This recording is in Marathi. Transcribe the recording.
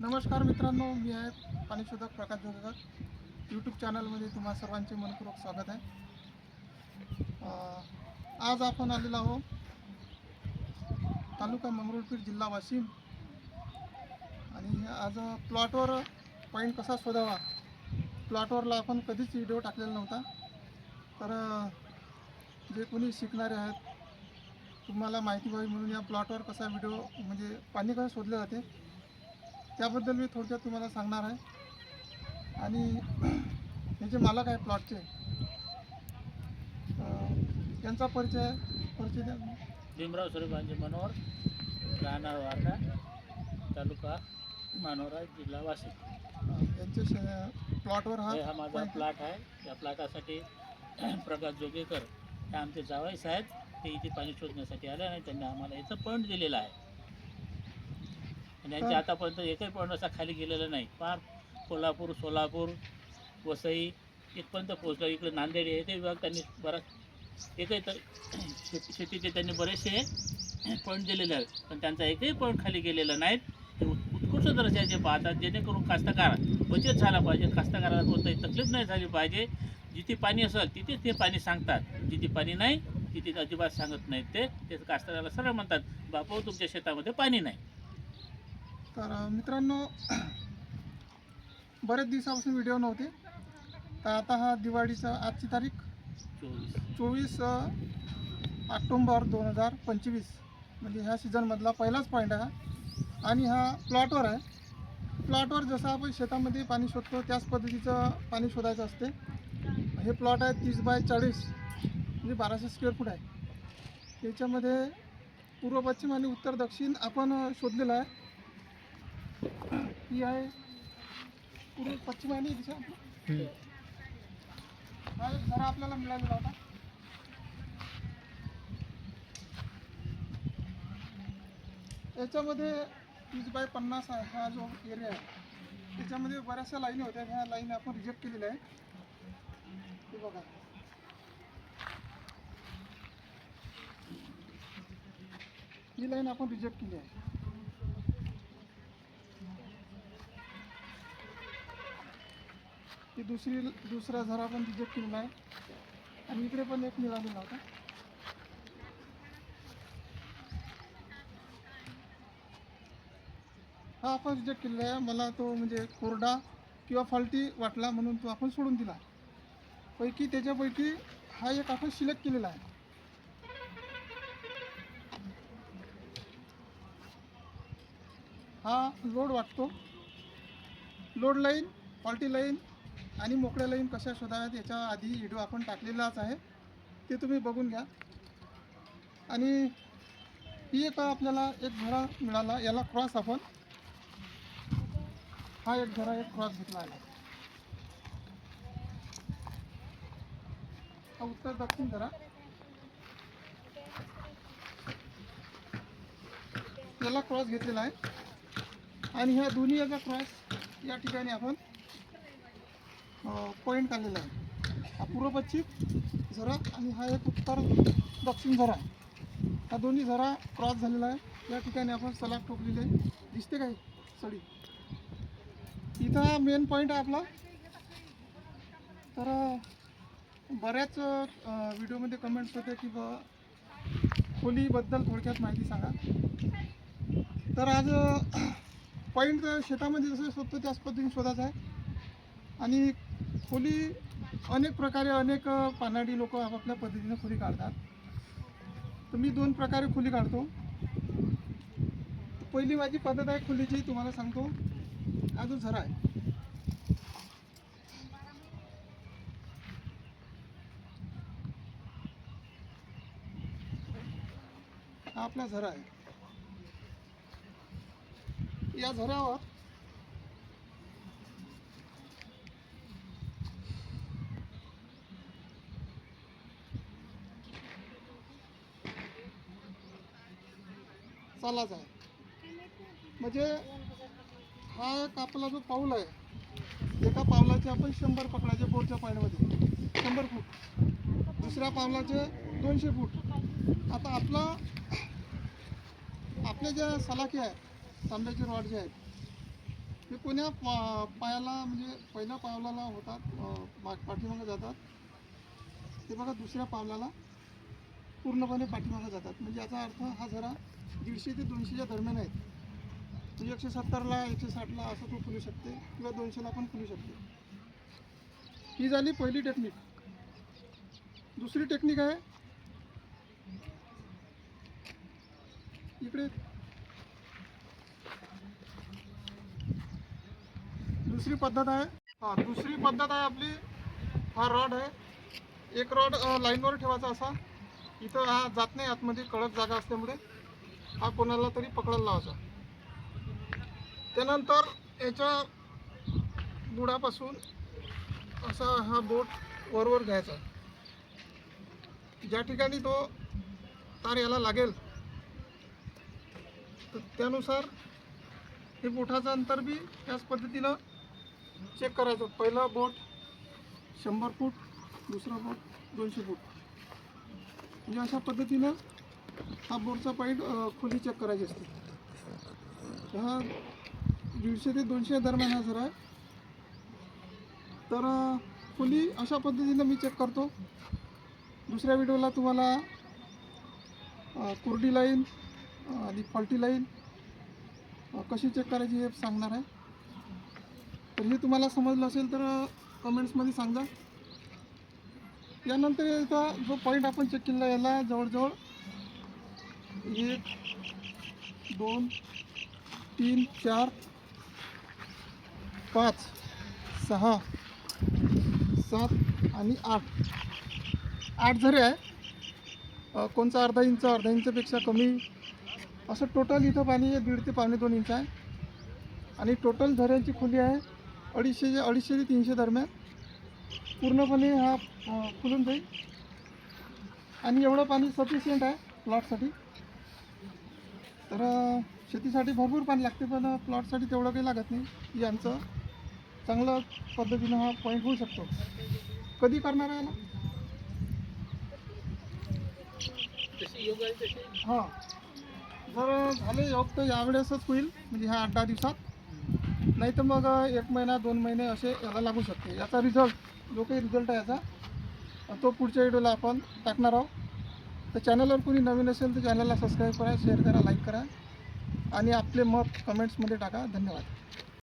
नमस्कार मित्रांनो मी आहे पाणीशोधक प्रकाश जोगेकर. यूट्यूब चॅनलमध्ये तुम्हा सर्वांचे मनपूर्वक स्वागत आहे. आज आपण आलेलो आहोत तालुका मंगरुळपीर जिल्हा वाशिम आणि आज प्लॉटवर पॉईंट कसा शोधावा प्लॉटवरला आपण कधीच व्हिडिओ टाकलेला नव्हता. तर जे कोणी शिकणारे आहेत तुम्हाला माहिती व्हावी म्हणून या प्लॉटवर कसा व्हिडिओ म्हणजे पाणी कसं शोधले जाते त्याबद्दल मी थोडक्यात तुम्हाला सांगणार आहे. आणि हे जे मालक आहे प्लॉटचे त्यांचा परिचय परिचय द्या. भीमराव सूर्यभानजी मनोहर राहणार वारडा तालुका मानोरा जिल्हा वाशिम. अं, यांचे शे- प्लॉटवर हा हे माझा प्लॉट आहे. या प्लॉटासाठी प्रकाश जोगेकर हे आमचे जावाईस आहेत ते इथे पाणी शोधण्यासाठी आले आणि त्यांनी आम्हाला याचं पॉईंट दिलेलं आहे. आणि यांच्या आतापर्यंत एकही पॉईंट असा खाली गेलेला नाही. फार कोल्हापूर सोलापूर वसई इथपर्यंत पोहोचलं. इकडे नांदेड आहे ते विभाग त्यांनी बराच एकही तर शेती शेतीचे त्यांनी बरेचसे पॉईंट दिलेले आहेत. पण त्यांचा एकही पॉईंट खाली गेलेला नाहीत ते उत्- उत्कृष्ट दर्जाचे पाहतात जेणेकरून कास्तकार बचत झाला पाहिजे. कास्तकाराला कोणताही तकलीफ नाही झाली पाहिजे. जिथे पाणी असेल तिथे ते पाणी सांगतात. जिथे पाणी नाही तिथे अजिबात सांगत नाहीत ते. ते कास्तकाराला सरळ म्हणतात बापू तुमच्या शेतामध्ये पाणी नाही. तर मित्रांनो बरेच दिवसापासून व्हिडिओ नव्हते. तर आता हा दिवाळीचा आजची तारीख चोवीस. चोवीस ऑक्टोंबर दोन हजार पंचवीस. म्हणजे ह्या सीझनमधला पहिलाच पॉईंट आहे हा. आणि हा प्लॉटवर आहे. प्लॉटवर जसं आपण शेतामध्ये पाणी शोधतो त्याच पद्धतीचं पाणी शोधायचं असते. हे प्लॉट आहे तीस बाय चाळीस. म्हणजे बाराशे स्क्वेअर फूट आहे. त्याच्यामध्ये पूर्व पश्चिम आणि उत्तर दक्षिण आपण शोधलेलं आहे. ही। आहे पूर्व पश्चिम आणि दिशा हा एक झरा आपल्याला मिळालेला होता याच्यामध्ये तीस बाय पन्नास आहे हा जो एरिया आहे. त्याच्यामध्ये बऱ्याचशा लाईनी होत्या ह्या लाईन आपण रिजेक्ट केलेल्या आहे हे बघा. ही लाईन आपण रिजेक्ट केली आहे. ती दुसरी दुसरा झरा पण रिजेक्ट केलेला आहे. आणि इकडे पण एक मिळालेला होता. हा आपण रिजेक्ट केलेला आहे मला तो म्हणजे कोरडा किंवा फॉल्टी वाटला म्हणून तो आपण सोडून दिला. पैकी त्याच्यापैकी हा एक आपण सिलेक्ट केलेला आहे. हा लोड वाटतो. लोड लाईन फॉल्टी लाईन आणि मोकळ्या लाईन कशा शोधाव्यात याच्या आधी व्हिडिओ आपण टाकलेलाच आहे. ते तुम्ही बघून घ्या. आणि ही एक आपल्याला एक घरा मिळाला याला क्रॉस आपण. हा एक घरा एक क्रॉस घेतला आहे उत्तर दक्षिण जरा याला क्रॉस घेतलेला आहे. आणि ह्या दोन्ही याचा क्रॉस या ठिकाणी आपण पॉईंट काढलेला आहे. हा पूर्व पश्चिम झरा आणि हा एक उत्तर दक्षिण झरा हा दोन्ही झरा क्रॉस झालेला आहे. या ठिकाणी आपण सलाग टोकलेली आहे. दिसते काय? सडी. इथं मेन पॉईंट आहे आपला. तर बऱ्याच व्हिडिओमध्ये कमेंट्स होते की ब खोलीबद्दल थोडक्यात माहिती सांगा. तर आज पॉईंट शेतामध्ये जसं शोधतो त्याच पद्धतीने शोधायचं आहे. आणि खोली अनेक प्रकारे अनेक पानाडी लोक आपापल्या पद्धतीने खोली काढतात. तर मी दोन प्रकारे खोली काढतो. पहिली माझी पद्धत आहे खोलीची तुम्हाला सांगतो. हा जो झरा आहे. हा आपला झरा आहे. या झऱ्यावर चालाच आहे. म्हणजे हा एक आपला जो पाऊल आहे एका पावलाचे आपण शंभर पकडायचे बोरच्या पाण्यामध्ये शंभर फूट. दुसऱ्या पावलाचे दोनशे फूट. आता आपला आपल्या ज्या सलाखी आहेत तांब्याचे रॉड जे आहेत कोण्या पा- पायाला म्हणजे पहिल्या पावलाला होतात मा- पाठीमागं जातात? ते बघा दुसऱ्या पावलाला. पूर्णपणे पाठीमागं जातात. म्हणजे याचा अर्थ हा जरा दीडशे ते दोनशेच्या दरम्यान आहेत. म्हणजे एकशे सत्तरला एकशे साठला असं तो फुलू शकते किंवा दोनशेला पण फुलू शकते. ही झाली पहिली टेक्निक दुसरी टेक्निक आहे. इकडे. दुसरी पद्धत आहे. हा दुसरी पद्धत आहे आपली. हा रॉड आहे. एक रॉड लाईनवर ठेवायचा असा. इथं हा जात नाही आतमध्ये कडक जागा असल्यामुळे हा कोणाला तरी पकडायला लावायचा. त्यानंतर याच्या बुडापासून असा हा बोट वरवर घ्यायचा. ज्या ठिकाणी तो तार याला लागेल तर त्यानुसार हे बोटाचं अंतर बी त्याच पद्धतीनं चेक करायचं. पहिलं बोट शंभर फूट दुसरं बोट दोनशे फूट. म्हणजे अशा पद्धतीनं हा बोरचा पॉईंट खोली चेक करायची असते. हा दीडशे ते दोनशे दरम्यान हा सर आहे तर खोली अशा पद्धतीनं मी चेक करतो. दुसऱ्या व्हिडिओला तुम्हाला कोरडी लाईन आणि फॉल्टी लाईन कशी चेक करायची हे सांगणार आहे. तर हे तुम्हाला समजलं असेल तर कमेंट्समध्ये सांगा. यानंतर याचा जो पॉईंट आपण चेक केलेला आहे, याला जवळजवळ एक दोन तीन चार पाच सहा सात आणि आठ. आठ झरे आहे कोणचा अर्धा इंच अर्धा इंचपेक्षा कमी असं टोटल इथं पाणी आहे दीड ते पावणे दोन इंच आहे. आणि टोटल झऱ्यांची खोली आहे अडीचशे अडीचशे ते तीनशे दरम्यान. पूर्णपणे हा फुलून जाईल. आणि एवढं पाणी सफिशियंट आहे प्लॉटसाठी तर शेतीसाठी भरपूर पाणी लागते पण प्लॉटसाठी तेवढं काही लागत नाही. यांचं चांगलं पद्धतीनं हा पॉईंट होऊ शकतो. कधी करणार आहे याला? आहे हां. जर झाले योग तर यावेळेसच होईल म्हणजे ह्या आठ दहा दिवसात. नाही तर मग एक महिना दोन महिने असे याला लागू शकते. याचा रिझल्ट जो काही रिझल्ट आहे याचा तो पुढच्या व्हिडिओला आपण टाकणार आहोत. तर चॅनलवर कोणी नवीन असेल तर चॅनलला सबस्क्राईब करा शेअर करा लाईक करा. आणि आपले मत कमेंट्समध्ये टाका. धन्यवाद.